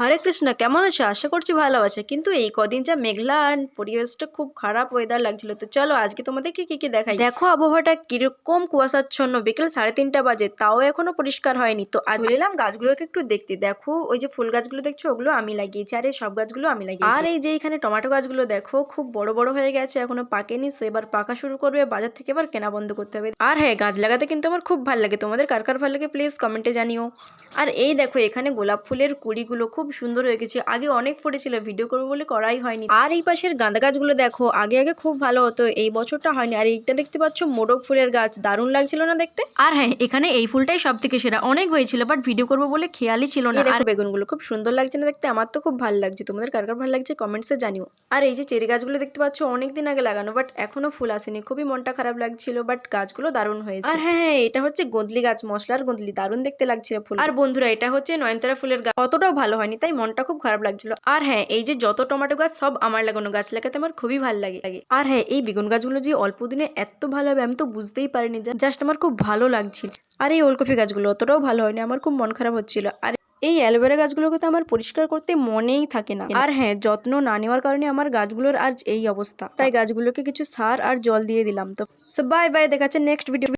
হরে কৃষ্ণ কেমন আছো? আশা করছি ভালো আছে। কিন্তু এই কদিন যা মেঘলা আর পরিবেশটা খুব খারাপ ওয়েদার লাগছিল তো চলো আজকে তোমাদেরকে কি কি দেখাই? দেখো আবহাওয়াটা কীরকম কুয়াশাচ্ছন্ন বিকেল সাড়ে তিনটা বাজে তাও এখনও পরিষ্কার হয়নি। তো আজ চলে এলাম গাছগুলোকে একটু দেখতে। দেখো ওই যে ফুল গাছগুলো দেখছ ওগুলো আমি লাগিয়েছি আর এই সব গাছগুলো আমি লাগিয়েছি। আর এই যে এখানে টমেটো গাছগুলো দেখো খুব বড় বড় হয়ে গেছে এখনও পাকেনি সো এবার পাকা শুরু করবে বাজার থেকে এবার কেনা বন্ধ করতে হবে। আর হ্যাঁ গাছ লাগাতে কিন্তু আমার খুব ভালো লাগে তোমাদের কার কার ভালো লাগে প্লিজ কমেন্টে জানিও। আর এই দেখো এখানে গোলাপ ফুলের কুড়িগুলো খুব সুন্দর হয়ে গেছে। আগে অনেক ফুটেছিল ভিডিও করব বলে করাই হয়নি। আর এই পাশের গাঁদা গাছগুলো দেখো আগে আগে খুব ভালো হতো এই বছরটা হয়নি। আর এইটা দেখতে পাচ্ছ মোরগ ফুলের গাছ দারুণ লাগছিল না দেখতে? আর হ্যাঁ এখানে এই ফুলটাই সব থেকে সেরা। অনেক হয়েছিল বাট ভিডিও করব বলে খেয়ালই ছিল না। আর বেগুনগুলো খুব সুন্দর লাগছে না দেখতে আমার তো খুব ভালো লাগছে। তোমাদের কার কার ভালো লাগছে কমেন্টসে জানিও। আর এই যে চেরি গাছগুলো দেখতে পাচ্ছ অনেক দিন আগে লাগানো বাট এখনও ফুল আসেনি। খুবই মনটা খারাপ লাগছিল বাট গাছগুলো দারুণ হয়েছে। আর হ্যাঁ হ্যাঁ এটা হচ্ছে গোঁদলি গাছ মশলার গোঁদলি দারুণ দেখতে লাগছিল ফুল। আর বন্ধুরা এটা হচ্ছে নয়নতারা ফুলের গাছ। অতটাও ভালো হয়নি। তাই মনটা খুব খারাপ লাগছিল। আর হ্যাঁ এই যে যত টমেটো গাছ, সব আমার লাগানো গাছ লাগাতে আমার খুবই ভালো লাগে। আর হ্যাঁ এই বেগুন গাছগুলো যে অল্প দিনে এত ভালো হবে, আমি তো বুঝতেই পারিনি জাস্ট আমার খুব ভালো লাগছিল। আর এই ওলকপি গাছগুলো অতটাও ভালো হয়নি, আমার খুব মন খারাপ হচ্ছিল। আর এই অ্যালোভেরা গাছগুলোকে তো আমার পরিষ্কার করতে মনেই থাকে না। আর হ্যাঁ যত্ন না নেওয়ার কারণে আমার গাছগুলোর আজ এই অবস্থা। তাই গাছগুলোকে কিছু সার আর জল দিয়ে দিলাম। তো বাই বাই দেখাচ্ছে নেক্সট ভিডিও